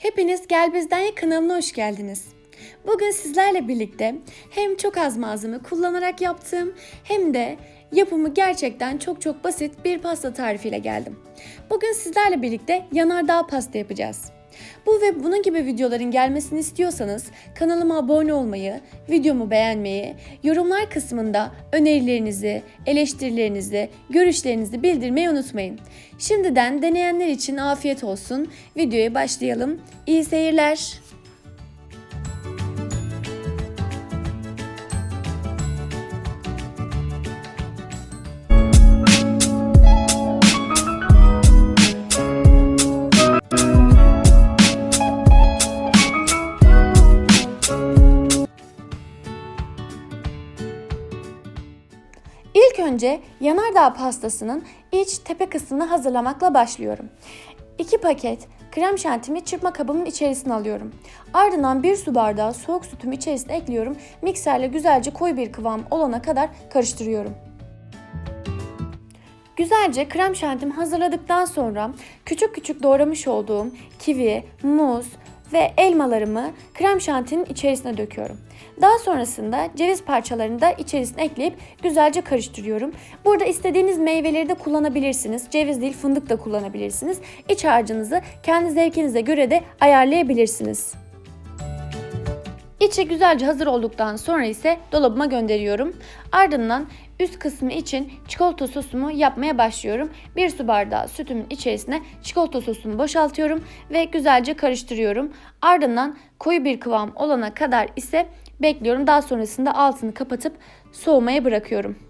Hepiniz Gel Bizden kanalına hoş geldiniz. Bugün sizlerle birlikte hem çok az malzeme kullanarak yaptığım hem de yapımı gerçekten çok çok basit bir pasta tarifiyle geldim. Bugün sizlerle birlikte yanardağ pasta yapacağız. Bu ve bunun gibi videoların gelmesini istiyorsanız kanalıma abone olmayı, videomu beğenmeyi, yorumlar kısmında önerilerinizi, eleştirilerinizi, görüşlerinizi bildirmeyi unutmayın. Şimdiden deneyenler için afiyet olsun. Videoya başlayalım. İyi seyirler. İlk önce yanardağ pastasının iç tepe kısmını hazırlamakla başlıyorum. 2 paket krem şantimi çırpma kabımın içerisine alıyorum. Ardından 1 su bardağı soğuk sütümü içerisine ekliyorum. Mikserle güzelce koyu bir kıvam olana kadar karıştırıyorum. Güzelce krem şantimi hazırladıktan sonra küçük küçük doğramış olduğum kivi, muz ve elmalarımı krem şantinin içerisine döküyorum. Daha sonrasında ceviz parçalarını da içerisine ekleyip güzelce karıştırıyorum. Burada istediğiniz meyveleri de kullanabilirsiniz. Ceviz değil fındık da kullanabilirsiniz. İç harcınızı kendi zevkinize göre de ayarlayabilirsiniz. İçi güzelce hazır olduktan sonra ise dolabıma gönderiyorum. Ardından üst kısmı için çikolata sosumu yapmaya başlıyorum. Bir su bardağı sütümün içerisine çikolata sosunu boşaltıyorum ve güzelce karıştırıyorum. Ardından koyu bir kıvam olana kadar ise bekliyorum. Daha sonrasında altını kapatıp soğumaya bırakıyorum.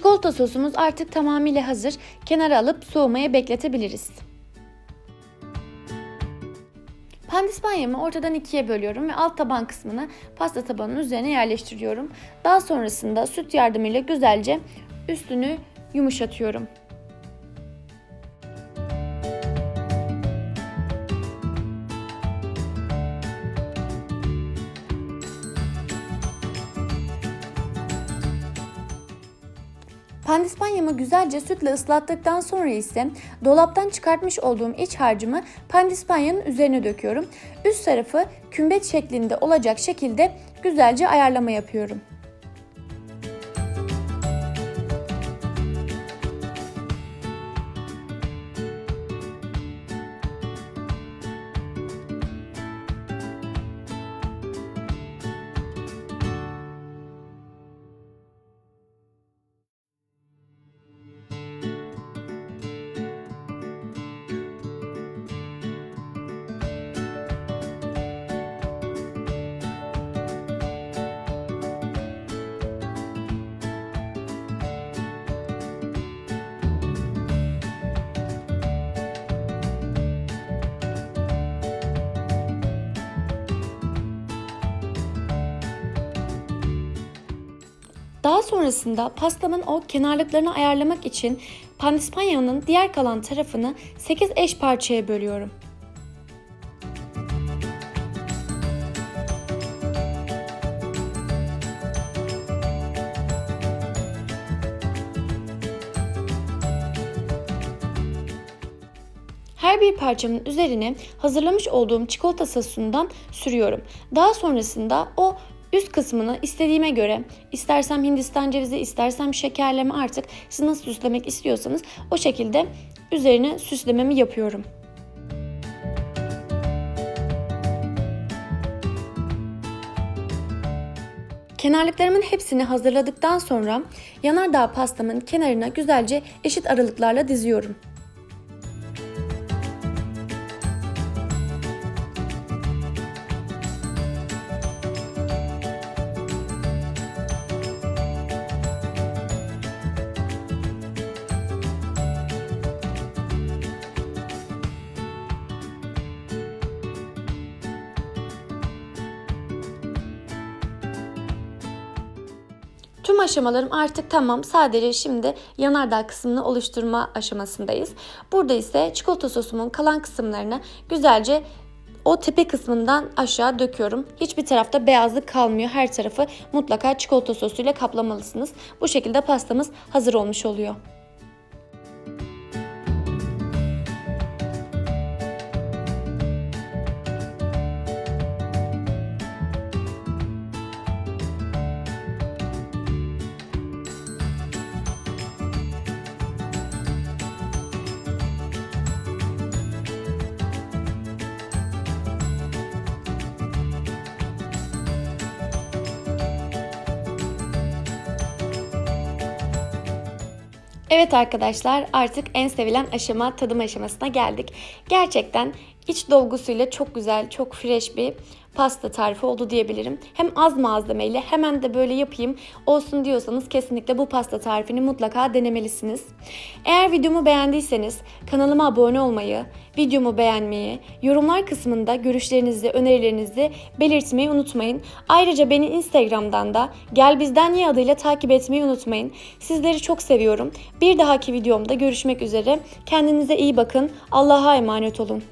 Çikolata sosumuz artık tamamıyla hazır. Kenara alıp soğumaya bekletebiliriz. Pandispanyamı ortadan ikiye bölüyorum ve alt taban kısmını pasta tabanının üzerine yerleştiriyorum. Daha sonrasında süt yardımıyla güzelce üstünü yumuşatıyorum. Pandispanyamı güzelce sütle ıslattıktan sonra ise dolaptan çıkartmış olduğum iç harcımı pandispanyanın üzerine döküyorum. Üst tarafı kümbet şeklinde olacak şekilde güzelce ayarlama yapıyorum. Daha sonrasında pastamın o kenarlıklarını ayarlamak için pandispanyanın diğer kalan tarafını 8 eş parçaya bölüyorum. Her bir parçamın üzerine hazırlamış olduğum çikolata sosundan sürüyorum. Daha sonrasında o Üst kısmını istediğime göre istersem Hindistan cevizi istersem şekerleme artık siz nasıl süslemek istiyorsanız o şekilde üzerine süslememi yapıyorum. Kenarlıklarımın hepsini hazırladıktan sonra yanardağ pastamın kenarına güzelce eşit aralıklarla diziyorum. Tüm aşamalarım artık tamam. Sadece şimdi yanardağ kısmını oluşturma aşamasındayız. Burada ise çikolata sosumun kalan kısımlarını güzelce o tepe kısmından aşağı döküyorum. Hiçbir tarafta beyazlık kalmıyor. Her tarafı mutlaka çikolata sosuyla kaplamalısınız. Bu şekilde pastamız hazır olmuş oluyor. Evet arkadaşlar artık en sevilen aşama tadım aşamasına geldik. Gerçekten iç dolgusuyla çok güzel, çok fresh bir pasta tarifi oldu diyebilirim. Hem az malzemeyle hemen de böyle yapayım olsun diyorsanız kesinlikle bu pasta tarifini mutlaka denemelisiniz. Eğer videomu beğendiyseniz kanalıma abone olmayı, videomu beğenmeyi, yorumlar kısmında görüşlerinizi, önerilerinizi belirtmeyi unutmayın. Ayrıca beni Instagram'dan da Gel Bizden Ye adıyla takip etmeyi unutmayın. Sizleri çok seviyorum. Bir dahaki videomda görüşmek üzere. Kendinize iyi bakın. Allah'a emanet olun.